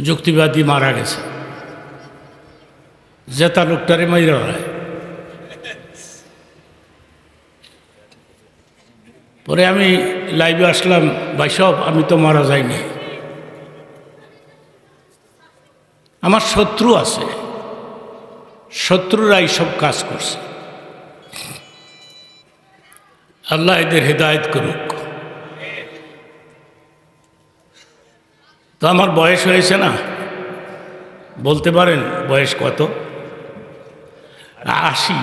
যুক্তিবাদী মারা গেছে। জেতা লোকটারে মাইরা হয় পরে আমি লাইভে আসলাম, ভাই সব, আমি তো মারা যাইনি। আমার শত্রু আছে। শত্রুরা সব কাজ করছে। আল্লাহ এদের হেদায়ত করুক। তো আমার বয়স হয়েছে না? বলতে পারেন বয়স কত? আশি।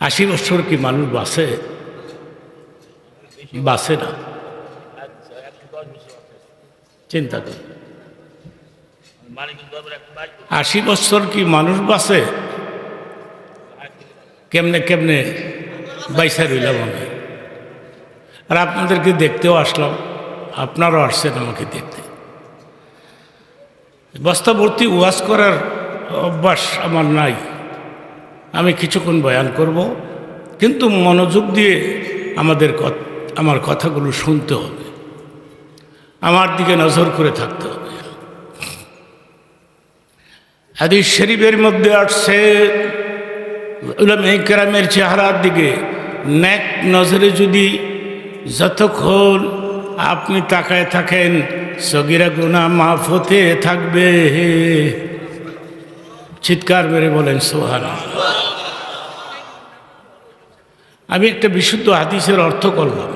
আশি বছর কি মানুষ বাসে? বাসে না। চিন্তা কর আশি বছর কি মানুষ বাসে? কেমনে কেমনে বাইসা রইলাম আমি। আর আপনাদেরকে দেখতেও আসলাম। আপনারাও আসছেন আমাকে দেখতে। বস্তাবর্তী ওয়াজ করার অভ্যাস আমার নাই। আমি কিছুক্ষণ বয়ান করব, কিন্তু মনোযোগ দিয়ে আমাদের আমার কথাগুলো শুনতে হবে। আমার দিকে নজর করে থাকতে হবে। হাদিস শরীফের মধ্যে আসছে কেরামের চেহারার দিকে ন্যাক নজরে যদি যতক্ষণ আপনি তাকায় থাকেন, সগিরা গুনা মাফ হতে থাকবে। চিৎকার মেরে বলেন সোহান আমি একটা বিশুদ্ধ হাদিসের অর্থ করলাম।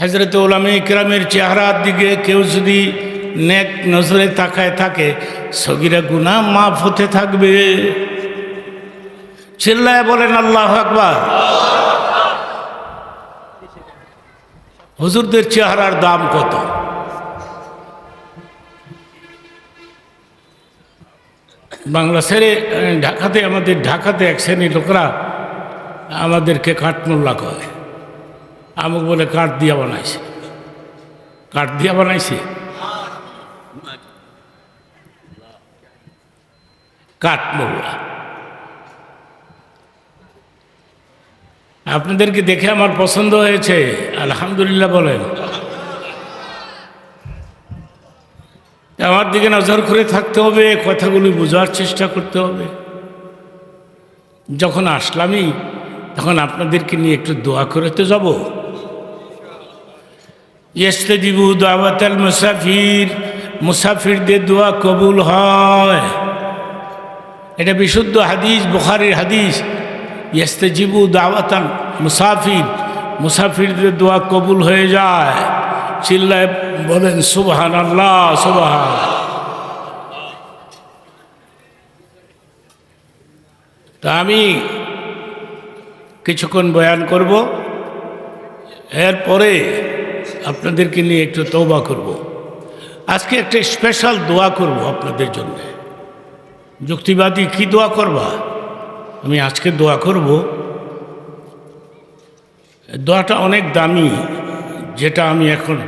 হজরত ওলামে ইকরামের চেহারার দিকে কেউ যদি নেক নজরে তাকায় থাকে, সগিরা গুনা মাফ হতে থাকবে। চিল্লায় বলেন, আল্লাহ আকবার। হুজুরদের চেহারার দাম কত? বাংলা ছেড়ে ঢাকাতে, আমাদের ঢাকাতে এক শ্রেণির লোকরা আমাদেরকে কাঠমোল্লা কয়। আমুক বলে কাঠ দিয়া বানাইছে। কাঠ দিয়া বানাইছে? কাঠমোল্লা। আপনাদেরকে দেখে আমার পছন্দ হয়েছে। আলহামদুলিল্লাহ বলেন। আমার দিকে নজর করে থাকতে হবে, কথাগুলি বোঝার চেষ্টা করতে হবে। যখন আসলামই, তখন আপনাদেরকে নিয়ে একটু দোয়া করে তো যাব। ইয়েস্তেজিবু দাওয়াতাল মুসাফির, মুসাফিরদের দোয়া কবুল হয়। এটা বিশুদ্ধ হাদিস, বুখারির হাদিস। ইয়েস্তেজিবু দাওয়াতাল মুসাফির, মুসাফিরদের দোয়া কবুল হয়ে যায়। চিল্লায় বলেন সুবহান আল্লাহ সুবহান। তা আমি কিছুক্ষণ বয়ান করব। এরপরে আপনাদেরকে নিয়ে একটু তৌবা করব। আজকে একটা স্পেশাল দোয়া করব আপনাদের জন্য। যুক্তিবাদী কি দোয়া করবা? আমি আজকে দোয়া করব। দোয়াটা অনেক দামি, যেটা আমি এখন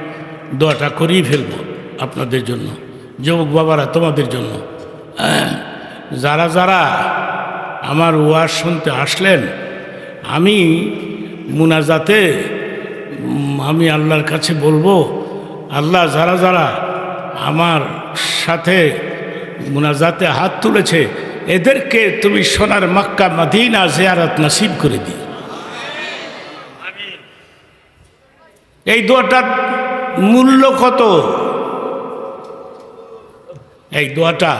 দোয়াটা করিয়ে ফেলব আপনাদের জন্য, যুবক বাবারা তোমাদের জন্য। যারা যারা আমার ওয়াজ শুনতে আসলেন, আমি মুনাজাতে, আমি আল্লাহর কাছে বলব, আল্লাহ যারা যারা আমার সাথে মুনাজাতে হাত তুলেছে এদেরকে তুমি সোনার মক্কা, মদিনা জিয়ারত নসিব করে দিও। এই দোয়াটার মূল্য কত? এই দোয়াটা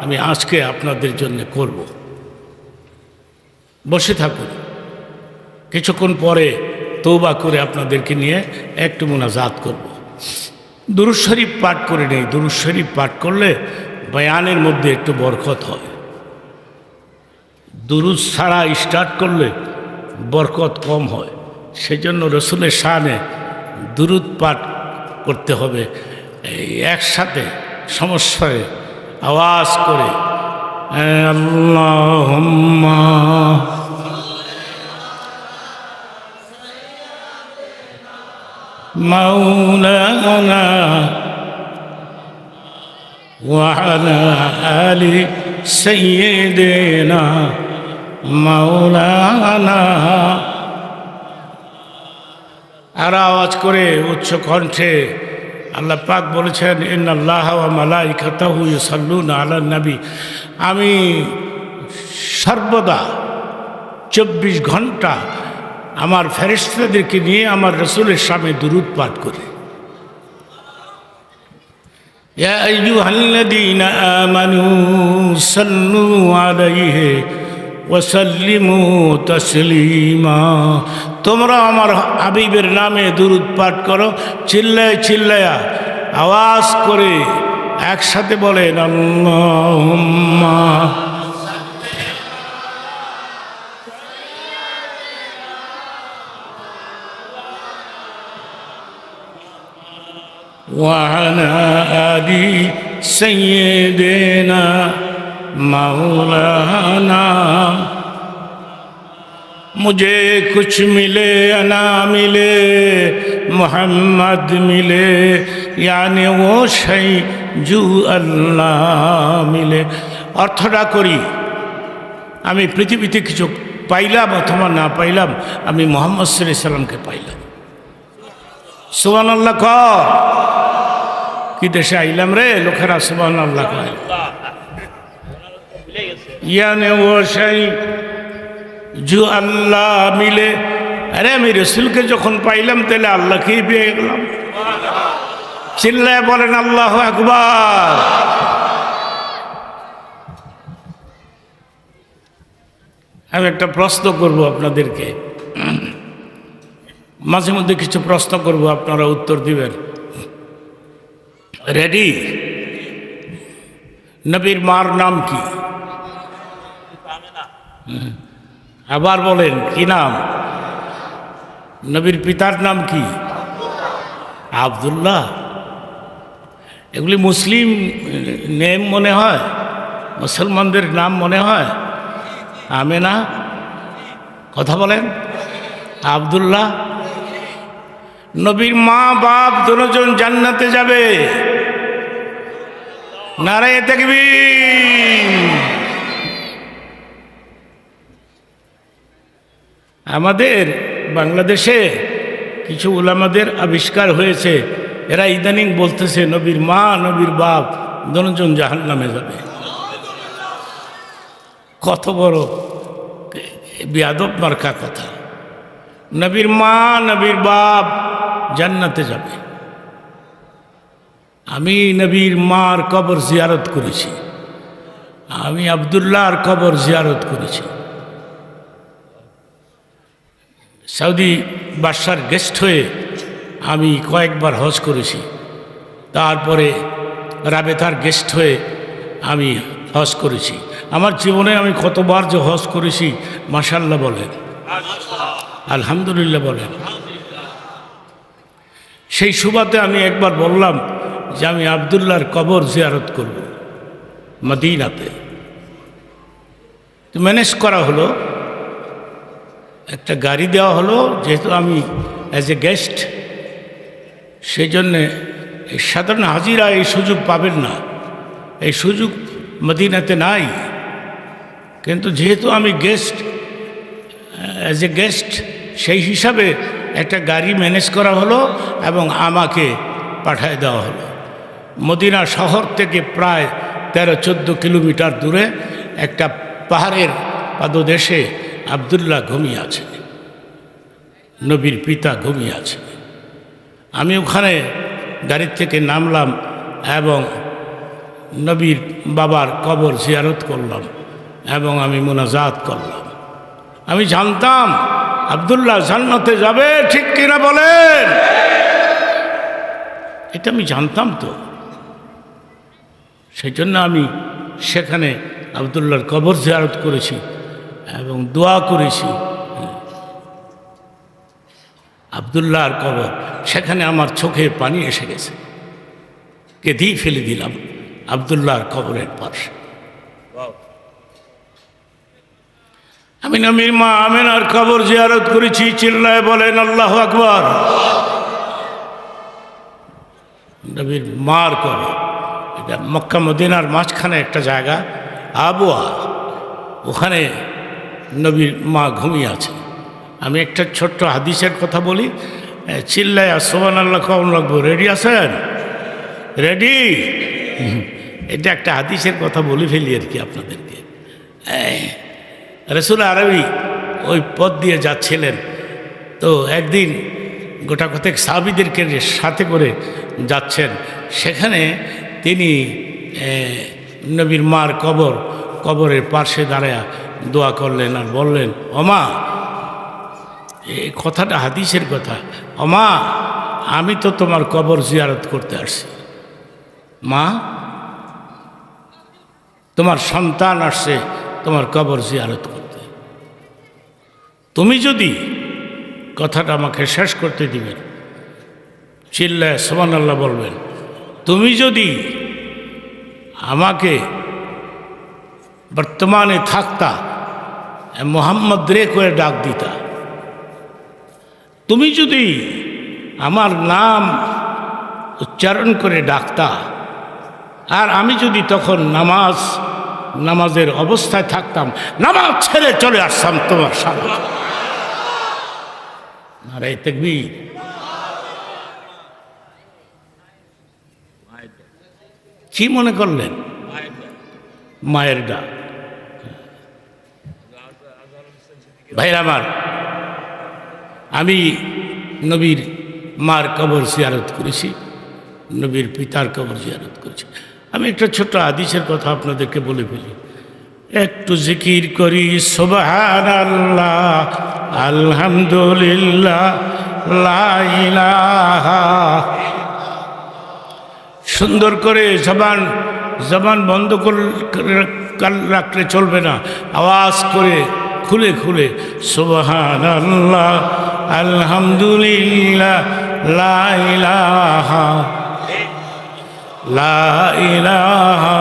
আমি আজকে আপনাদের জন্য করব। বসে থাকুন। কিছুক্ষণ পরে তৌবা করে আপনাদেরকে নিয়ে একটু মোনাজাত করব। দুরুজ শরীফ পাঠ করে নেই। দুরুজ শরীফ পাঠ করলে বয়ানের মধ্যে একটু বরকত হয়। দুরুজ ছাড়া স্টার্ট করলে বরকত কম হয় সেজন্য রসুলের শানে দুরুদ পাঠ করতে হবে এই একসাথে সমস্যায় আওয়াজ করে আল্লাহ مولانا وعلى آل سيدنا মাওলানা। আর আওয়াজ করে উচ্চ কণ্ঠে আল্লাহ পাক বলেছেন, ইন্নাল্লাহ মালাইকাতাহু ইউসাল্লুন আলা নবী। আমি সর্বদা চব্বিশ ঘণ্টা আমার ফেরিস্তাদেরকে নিয়ে আমার রসুলের সামনে দুরুদ পাঠ করি। ইয়া আইয়ুহাল্লাযীনা আমানু সাল্লু আলাইহি عليه وسلموا تسليما তোমরা আমার হাবিবের নামে দুরুদ পাঠ করো চিল্লায় চিল্লায়া আওয়াজ করে একসাথে বলেন আল্লাহুম্মা وعلى آل سيدنا مولانا مجھے کچھ ملے انا ملے محمد ملے یعنی وہ সেই জু আল্লাহ মিলে অর্থটা করি আমি পৃথিবীতে কিছু পাইলাম অথবা না পাইলাম আমি মোহাম্মদ সাল্লি সাল্লামকে পাইলাম সুবান আল্লাহ কি দেশে আইলাম রে, লোকেরা সুবান আল্লাহ কয়। ইয়ানে ও সেই জু আল্লাহ মিলে। আরে আমি রসুলকে যখন পাইলাম, তাহলে আল্লাহকেই পেয়ে গেলাম। চিল্লায় বলেন, আল্লাহ আকবার। আমি একটা প্রশ্ন করব আপনাদেরকে। মাঝে মধ্যে কিছু প্রশ্ন করব, আপনারা উত্তর দিবেন। রেডি নবীর মার নাম কি। আবার বলেন, কি নাম? নবীর পিতার নাম কি? আবদুল্লাহ। এগুলি মুসলিম নেম মনে হয়? মুসলমানদের নাম মনে হয়? আমেনা। কথা বলেন। আবদুল্লাহ। নবীর মা, বাপ দুজন জান্নাতে যাবে। নারায় দেখবি আমাদের বাংলাদেশে কিছু ওলামাদের আবিষ্কার হয়েছে। এরা ইদানিং বলতেছে, নবীর মা, নবীর বাপ, দুজন জাহান নামে যাবে। কত বড় বিয়াদব মার্কা কথা। নবীর মা, নবীর বাপ জান্নাতে যাবে। আমি নবীর মার কবর জিয়ারত করেছি। আমি আবদুল্লাহর কবর জিয়ারত করেছি। সৌদি বাদশার গেস্ট হয়ে আমি কয়েকবার হজ করেছি। তারপরে রাবেতার গেস্ট হয়ে আমি হজ করেছি। আমার জীবনে আমি কতবার যে হজ করেছি মাসাল্লাহ বলেন। আলহামদুলিল্লাহ বলেন। সেই সুবাদে আমি একবার বললাম যে আমি আবদুল্লাহর কবর জিয়ারত করব মদিনাতে। ম্যানেজ করা হলো। একটা গাড়ি দেওয়া হলো, যেহেতু আমি অ্যাজ এ গেস্ট সেই জন্যে সাধারণ হাজিরা এই সুযোগ পাবেন না। এই সুযোগ মদিনাতে নাই। কিন্তু যেহেতু আমি গেস্ট অ্যাজ এ গেস্ট সেই হিসাবে একটা গাড়ি ম্যানেজ করা হলো এবং আমাকে পাঠায় দেওয়া হলো। মদিনা শহর থেকে প্রায় তেরো চোদ্দ কিলোমিটার দূরে একটা পাহাড়ের পাদদেশে আবদুল্লাহ ঘুমিয়ে আছে। নবীর পিতা ঘুমিয়ে আছে। আমি ওখানে গাড়ির থেকে নামলাম এবং নবীর বাবার কবর জিয়ারত করলাম এবং আমি মোনাজাত করলাম। আমি জানতাম আবদুল্লাহ জান্নাতে যাবে, ঠিক কিনা বলেন? এটা আমি জানতাম তো। সেই জন্য আমি সেখানে আবদুল্লাহর কবর জিয়ারত করেছি। এবং দোয়া করেছি। আবদুল্লাহর কবর, সেখানে আমার চোখে পানি এসে গেছে। কেঁদেই ফেলে দিলাম আবদুল্লাহর কবরের পাশে। আমি নবীর মা আমেনার কবর জিয়ারত করেছি, চিল্লায় বলেন, আল্লাহ আকবর। নবীর মার কবর, এটা মক্কা মদিনার মাঝখানে একটা জায়গা আবুয়া ওখানে নবীর মা ঘুমিয়ে আছে। আমি একটা ছোট্ট হাদিসের কথা বলি। চিল্লায় সোমান আল্লাহ কখন লাগবো রেডি আছেন? রেডি এটা একটা হাদিসের কথা বলে ফেলি আর কি আপনাদেরকে। রসুল আরবি ওই পথ দিয়ে যাচ্ছিলেন। তো একদিন গোটা কতক সাহাবিদেরকে সাথে করে যাচ্ছেন। সেখানে তিনি নবীর মার কবর, কবরের পার্শ্বে দাঁড়ায় দোয়া করলেন আর বললেন অমা এই কথাটা হাদিসের কথা। অমা আমি তো তোমার কবর জিয়ারত করতে আসছি। মা, তোমার সন্তান আসছে তোমার কবর জিয়ারত করতে। তুমি যদি কথাটা আমাকে শেষ করতে দিবেন, চিল্লায় সোমান আল্লাহ বলবেন, তুমি যদি আমাকে বর্তমানে থাকতা মোহাম্মদ রে করে ডাক দিতা। তুমি যদি আমার নাম উচ্চারণ করে ডাকতা, আর আমি যদি তখন নামাজ, নামাজের অবস্থায় থাকতাম, নামাজ ছেড়ে চলে আসতাম তোমার সামনে। আরে কি মনে করলেন? মায়ের ডাক। ভাইরা আমার, আমি নবীর মার কবর জিয়ারত করেছি, নবীর পিতার কবর জিয়ারত করেছি। আমি একটা ছোট্ট আদিসের কথা আপনাদেরকে বলে ফেলি। একটু জিকির করি সোবাহান আল্লাহ আলহামদুলিল্লাহ সুন্দর করে জবান জবান বন্ধ করে, রাখলে চলবে না। আওয়াজ করে খুলে খুলে সুবহান আল্লাহ আলহামদুলিল্লাহ, লা ইলাহা লা ইলাহা,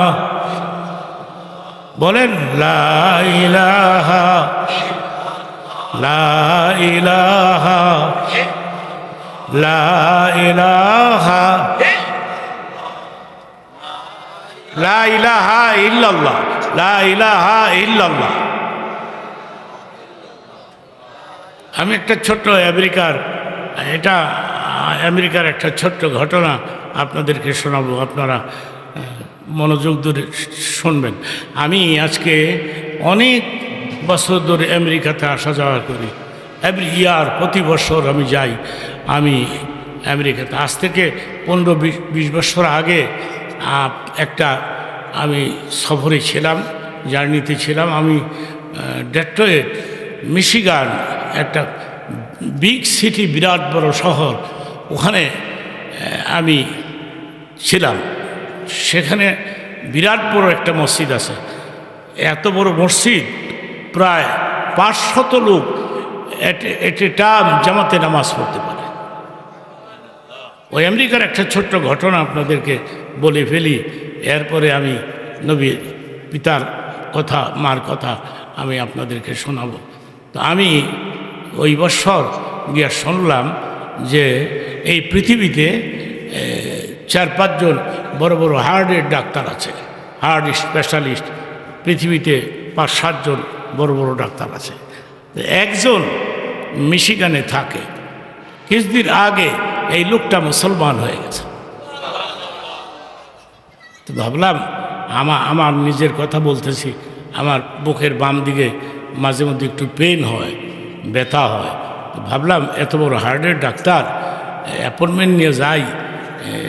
বলেন, লা ইলাহা লা ইলাহা লা ইলাহা লা ইলাহা ইল্লাল্লাহ, লা ইলাহা ইল্লাল্লাহ। আমি একটা ছোট্ট আমেরিকার, এটা আমেরিকার একটা ছোট্ট ঘটনা আপনাদেরকে শোনাবো, আপনারা মনোযোগ ধরে শুনবেন। আমি আজকে অনেক বছর ধরে আমেরিকাতে আসা যাওয়া করি। এভরি ইয়ার, প্রতি বছর আমি যাই। আমি আমেরিকাতে, আজ থেকে পনেরো বিশ বছর আগে একটা আমি সফরে ছিলাম, জার্নিতে ছিলাম। আমি ডেট্রয়েট, মিশিগান একটা বিগ সিটি বিরাট বড় শহর, ওখানে আমি ছিলাম। সেখানে বিরাট বড় একটা মসজিদ আছে। এত বড় মসজিদ, প্রায় পাঁচশত লোক এট এ জামাতে নামাজ পড়তে পারে। ওই আমেরিকার একটা ছোট্ট ঘটনা আপনাদেরকে বলে ফেলি। এরপরে আমি নবী, পিতার কথা, মার কথা আমি আপনাদেরকে শোনাবো। তো আমি ওই বৎসর গিয়া শুনলাম যে এই পৃথিবীতে চার পাঁচজন বড় বড় হার্টের ডাক্তার আছে। হার্ট স্পেশালিস্ট, পৃথিবীতে পাঁচ সাতজন বড় বড় ডাক্তার আছে। একজন মিশিগানে থাকে। কিছুদিন আগে এই লোকটা মুসলমান হয়ে গেছে। তো ভাবলাম আমার আমার নিজের কথা বলতেছি, আমার বুকের বাম দিকে মাঝে মধ্যে একটু পেন হয়। ব্যথা হয়। ভাবলাম, এত বড় হার্টের ডাক্তার, অ্যাপয়েন্টমেন্ট নিয়ে যাই,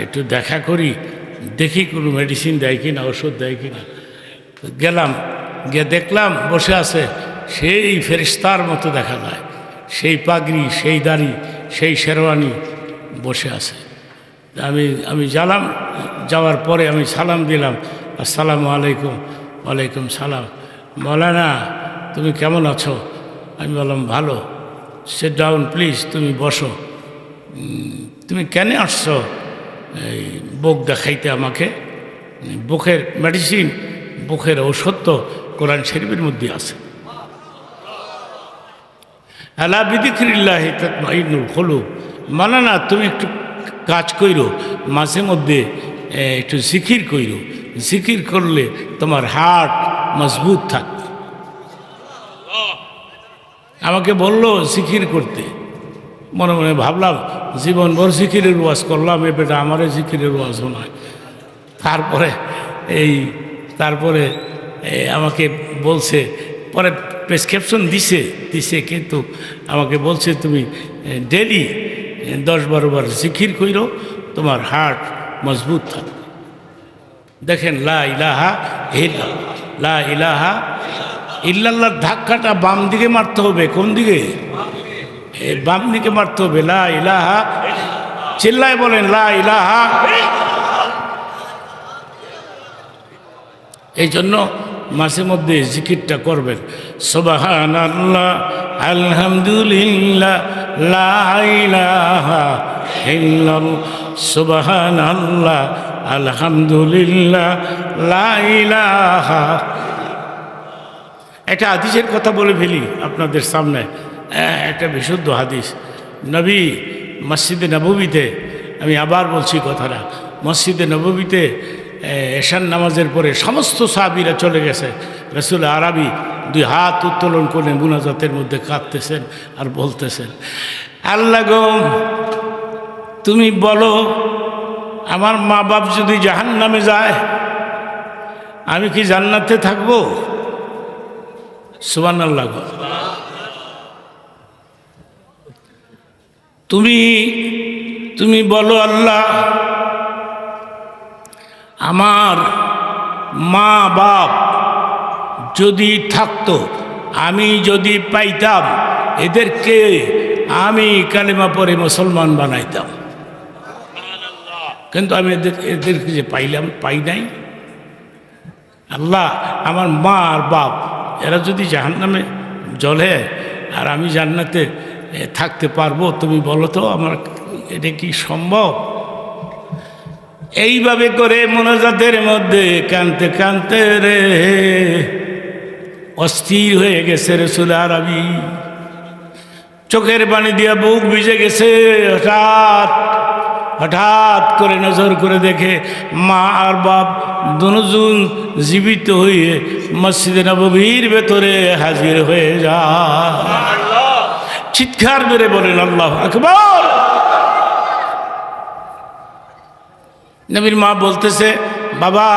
একটু দেখা করি, দেখি কোনো মেডিসিন দেয় কি না ওষুধ দেয় কি না গেলাম, গিয়ে দেখলাম, বসে আছে সেই ফেরিস্তার মতো দেখা যায়। সেই পাগড়ি, সেই দাড়ি, সেই শেরওয়ানি বসে আছে। আমি আমি জালাম যাওয়ার পরে আমি সালাম দিলাম, আসসালামু আলাইকুম, ওয়ালাইকুম সালাম। মৌলানা, তুমি কেমন আছো? আমি বললাম, ভালো সে ডাউন প্লিজ তুমি বসো। তুমি কেন আসছো? এই বুক দেখাইতে আমাকে। বুকের মেডিসিন বুকের ঔষধ তো কোরআন শরীফের মধ্যে আছে। আলা বিদিক্রিল্লাহ তাতমাইনুল কলুব মানা না, তুমি একটু কাজ কইরো, মাঝে মধ্যে একটু জিকির কইরো। জিকির করলে তোমার হার্ট মজবুত থাকবে। আমাকে বলল জিকির করতে। মনে মনে ভাবলাম, জীবনভর জিকিরের ওয়াজ করলাম, এ বেটা আমারে জিকিরের ওয়াজ নয় তারপরে এই, তারপরে আমাকে বলছে, পরে প্রেসক্রিপশন দিছে দিছে কিন্তু আমাকে বলছে, তুমি ডেলি দশ বারো বার জিকির কইরো, তোমার হার্ট মজবুত থাকবে। দেখেন, লা ইলাহা হে লা ইলাহা ইল্লাল্লাহর ধাক্কাটা বাম দিকে মারতে হবে, কোন দিকে? বাম দিকে মারতে হবে, লা ইলাহা চিল্লায় বলেন, লা এই জন্য মাঝে মধ্যে জিকিরটা করবেন। সোবাহান আল্লাহ আলহামদুলিল্লাহ ইল্লাল্লাহ। সুবহান আল্লাহ আলহামদুলিল্লাহ, লা ইলাহা একটা হাদিসের কথা বলে ফেলি আপনাদের সামনে। আহ, একটা বিশুদ্ধ হাদিস। নবী মসজিদে নববীতে আমি আবার বলছি কথাটা মসজিদে নববীতে এশান নামাজের পরে সমস্ত সাহাবিরা চলে গেছে। রসুল আরবি দুই হাত উত্তোলন করে মুনাজাতের মধ্যে কাঁদতেছেন আর বলতেছেন আল্লাহ গো তুমি বলো আমার মা বাপ যদি জাহান নামে যায় আমি কি জান্নাতে থাকব? সুবান তুমি তুমি বলো আল্লাহ, আমার মা বাপ যদি থাকতো, আমি যদি পাইতাম, এদেরকে আমি কালেমা পরে মুসলমান বানাইতাম। কিন্তু আমি এদের, এদেরকে যে পাইলাম, পাই নাই। আল্লাহ, আমার মা আর বাপ এরা যদি জাহান্নামে জলে আর আমি জান্নাতে থাকতে পারব, তুমি বলো তো আমার এটা কি সম্ভব? এইভাবে করে মনোজাতের মধ্যে কানতে কানতে রে, অস্থির হয়ে গেছে রসুল আরবি। চোখের পানি দিয়া বুক ভিজে গেছে, হঠাৎ হঠাৎ করে নজর করে দেখে মা আর বাপ দুজন জীবিত হয়ে মসজিদে নববীর ভেতরে হাজির হয়ে যায়। চিৎকার মেরে বলেন, আল্লাহ আকবর! নবীর মা বলতেছে, বাবা,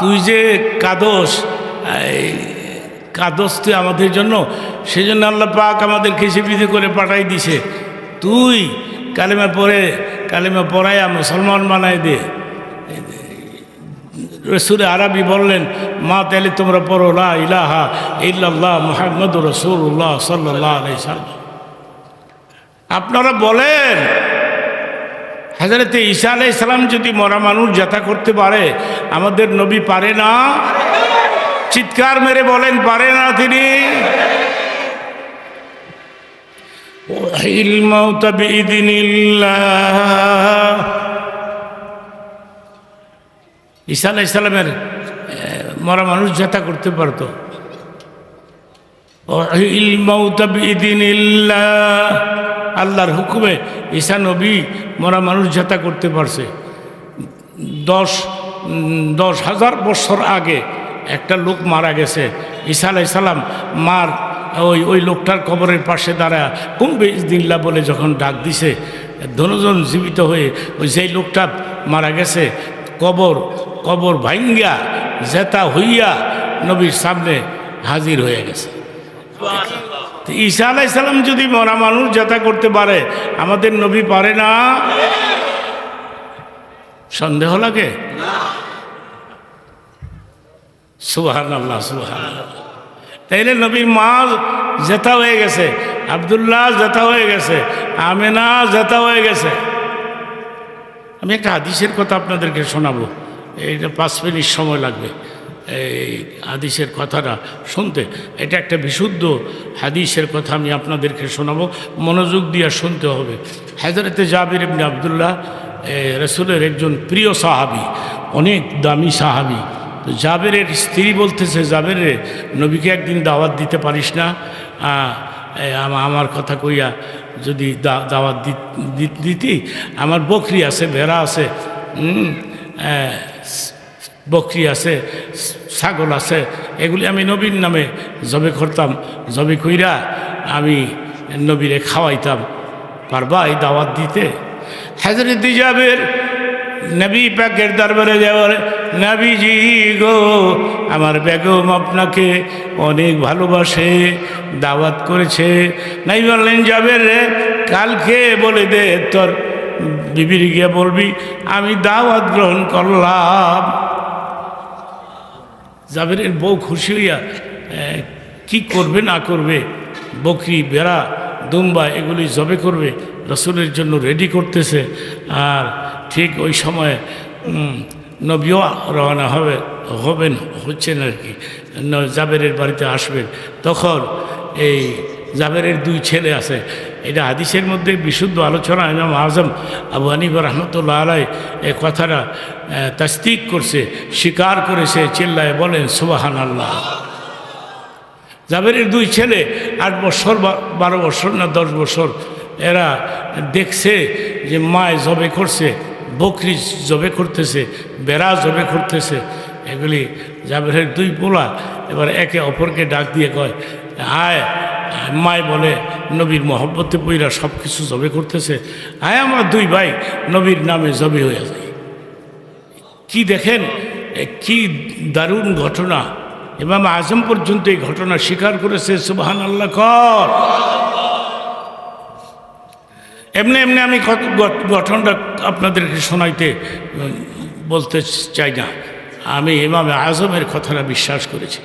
তুই যে কাদস কাদস তুই আমাদের জন্য সেই জন্য আল্লাহ পাক আমাদেরকে জীবিত করে পাঠাই দিছে। তুই কালেমা পড়ে কালেমা পড়াইয়া মুসলমান বানাই দে রসুল আরবি বললেন, মা তাহলে তোমরা পড়ো, লা ইলাহা ইল্লাল্লাহ মোহাম্মদ রসুল্লাহ সাল্লাহ আলাই সাল্লাম। আপনারা বলেন হাজারতে ঈসা আলাই সালাম যদি মরা মানুষ যাতা করতে পারে, আমাদের নবী পারে না? চিৎকার মেরে বলেন, পারে না তিনি। الموت بإذن الله ঈসা আলাহ ইসলামের মরা মানুষ যাতা করতে পারতো আল্লাহর হুকুমে ঈসা নবী মরা মানুষ যাতা করতে পারছে দশ উম, দশ হাজার বছর আগে একটা লোক মারা গেছে ঈসা আলাই সালাম মার ওই ওই লোকটার কবরের পাশে দাঁড়া কুম্বে দিল্লা বলে যখন ডাক দিছে ধনুজন জীবিত হয়ে ওই যেই লোকটা মারা গেছে, কবর কবর ভাঙ্গা জেতা হইয়া নবীর সামনে হাজির হয়ে গেছে। ঈসা আলাই সালাম যদি মরা মানুষ যাতা করতে পারে, আমাদের নবী পারে না? সন্দেহ লাগে? সুহান আল্লাহ সুহান তাইলে নবীর মা জেতা হয়ে গেছে, আবদুল্লাহ জেতা হয়ে গেছে, আমেনা জেতা হয়ে গেছে। আমি একটা হাদিসের কথা আপনাদেরকে শোনাবো, এইটা পাঁচ মিনিট সময় লাগবে, এই হাদিসের কথাটা শুনতে। এটা একটা বিশুদ্ধ হাদিসের কথা আমি আপনাদেরকে শোনাবো, মনোযোগ দিয়ে শুনতে হবে। হাজরতে জাবির ইবনে আবদুল্লাহ রসুলের একজন প্রিয় সাহাবি, অনেক দামি সাহাবি। জাবেরের স্ত্রী বলতেছে, জাবেরে, নবীকে একদিন দাওয়াত দিতে পারিস না? আমা- আমার কথা কইয়া যদি দাওয়াত দিতি, আমার বকরি আছে, ভেড়া আছে বকরি আছে ছাগল আছে, এগুলি আমি নবীর নামে জবে করতাম, জবে কইরা আমি নবীরে খাওয়াইতাম, পারবা এই দাওয়াত দিতে? হাজরত জাবের নবী পাকের দরবারে যাওয়ার নবীজি গো, আমার বেগম আপনাকে অনেক ভালোবাসে, দাওয়াত করেছে। নাই বললেন, যাবে রে, কালকে বলে দে, তোর বিবির গিয়ে বলবি, আমি দাওয়াত গ্রহণ করলাম। জাবেরের বউ খুশি হইয়া কি করবে, না করবে, বকরি, বেড়া, দুম্বা, এগুলি জবে করবে, রসুলের জন্য রেডি করতেছে। আর ঠিক ওই সময়ে নবীও রওনা হবে, হবেন, হচ্ছেন আর কি। জাবেরের বাড়িতে আসবেন। তখন এই জাবেরের দুই ছেলে আছে। এটা হাদিসের মধ্যে বিশুদ্ধ আলোচনা, ইমাম আজম আবু হানিফা রহমতুল্লাহ আলাই এ কথাটা তাস্তিক করছে, স্বীকার করেছে চিল্লায় বলেন সুবাহান আল্লাহ জাবেরের দুই ছেলে, আট বছর বারো বছর না দশ বছর, এরা দেখছে যে মায় জবে করছে বকরি জবে করতেছে, বেড়া জবে করতেছে, এগুলি জাবেরের দুই পোলা, এবার একে অপরকে ডাক দিয়ে কয় আয় মায় বলে, নবীর মহব্বতে বইরা সব কিছু জবে করতেছে আয় আমার দুই ভাই, নবীর নামে জবে হয়ে যায়। কি দেখেন কি দারুণ ঘটনা। ইমাম আজম পর্যন্ত এই ঘটনা স্বীকার করেছে সুবাহান আল্লাহ কর। এমনি এমনি আমি ঘটনাটা আপনাদেরকে শোনাইতে বলতে চাই না। আমি ইমাম আজমের কথাটা বিশ্বাস করেছি।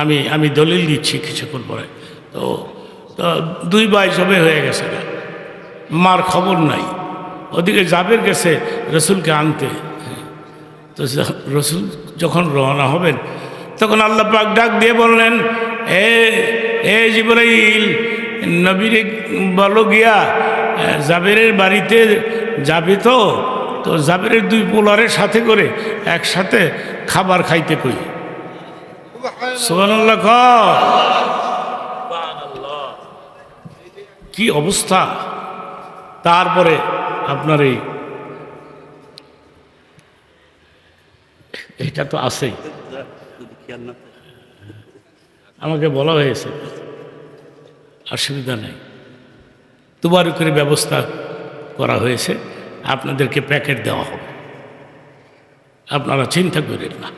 আমি আমি দলিল দিচ্ছি কিছুক্ষণ পরে। তো দুই ভাই জবে হয়ে গেছে। মার খবর নাই। ওদিকে জাবের গেছে রসুলকে আনতে। তো রসুল যখন রওনা হবেন, তখন আল্লাহ পাক ডাক দিয়ে বললেন, এ এ জিবরাইল, নবীরে বলো গিয়া জাবেরের বাড়িতে যাবে তো তো জাবেরের দুই পোলারের সাথে করে একসাথে খাবার খাইতে কই। সুবহানাল্লাহ ক। কি অবস্থা? তারপরে আপনার এই এটা তো আছেই। আমাকে বলা হয়েছে। অসুবিধা নেই। তুবারুকের ব্যবস্থা করা হয়েছে, আপনাদেরকে প্যাকেট দেওয়া হবে। আপনারা চিন্তা করেন না।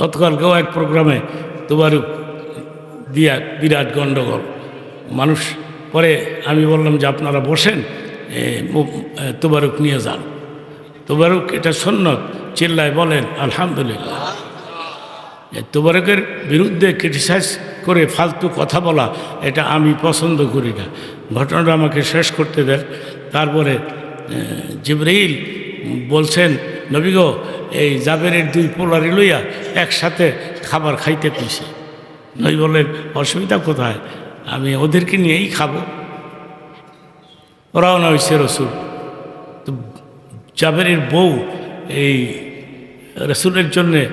গতকালকেও এক প্রোগ্রামে তুবারুক দিয়া বিরাট গণ্ডগোল। মানুষ পরে আমি বললাম যে, আপনারা বসেন তুবারুক নিয়ে যান। তোবারক এটা সন্ন্যত চিল্লায় বলেন, আলহামদুলিল্লাহ। তোবারকের বিরুদ্ধে ক্রিটিসাইজ করে ফালতু কথা বলা এটা আমি পছন্দ করি না। ঘটনাটা আমাকে শেষ করতে দেন। তারপরে এ, জিবরাইল বলছেন নবীগ এই জাবেরের দুই পোলারি লইয়া একসাথে খাবার খাইতে কইছে। নই বলেন অসুবিধা কোথায়? আমি ওদেরকে নিয়েই খাব। রওনা হয়েছে রসুল। তো জাবেরের বউ এই রসুলের জন্যে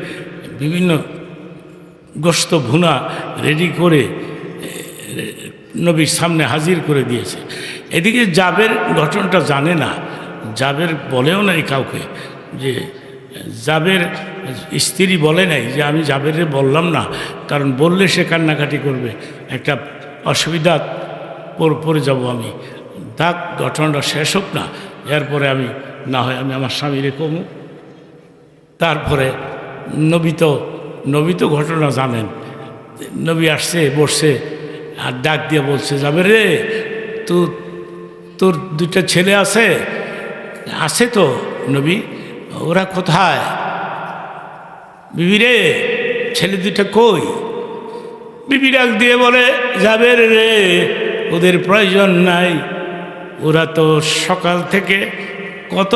বিভিন্ন গোস্ত ভুনা রেডি করে নবীর সামনে হাজির করে দিয়েছে। এদিকে জাবের ঘটনাটা জানে না। জাবের বলেও নাই কাউকে যে, জাবের স্ত্রী বলে নাই যে, আমি জাবেরে বললাম না, কারণ বললে সে কান্নাকাটি করবে। একটা অসুবিধা পড়ে যাব আমি। থাক, ঘটনাটা শেষ হোক না, এরপরে আমি, না হয় আমি আমার স্বামীরে কমু। তারপরে নবী তো নবী তো ঘটনা জানেন। নবী আসছে, বসছে, আর ডাক দিয়ে বলছে, যাবে রে, তো তোর দুইটা ছেলে আছে? আছে তো নবী? ওরা কোথায়? বিবি রে, ছেলে দুইটা কই? বিবি ডাক দিয়ে বলে, যাবে রে ওদের প্রয়োজন নাই। ওরা তো সকাল থেকে কত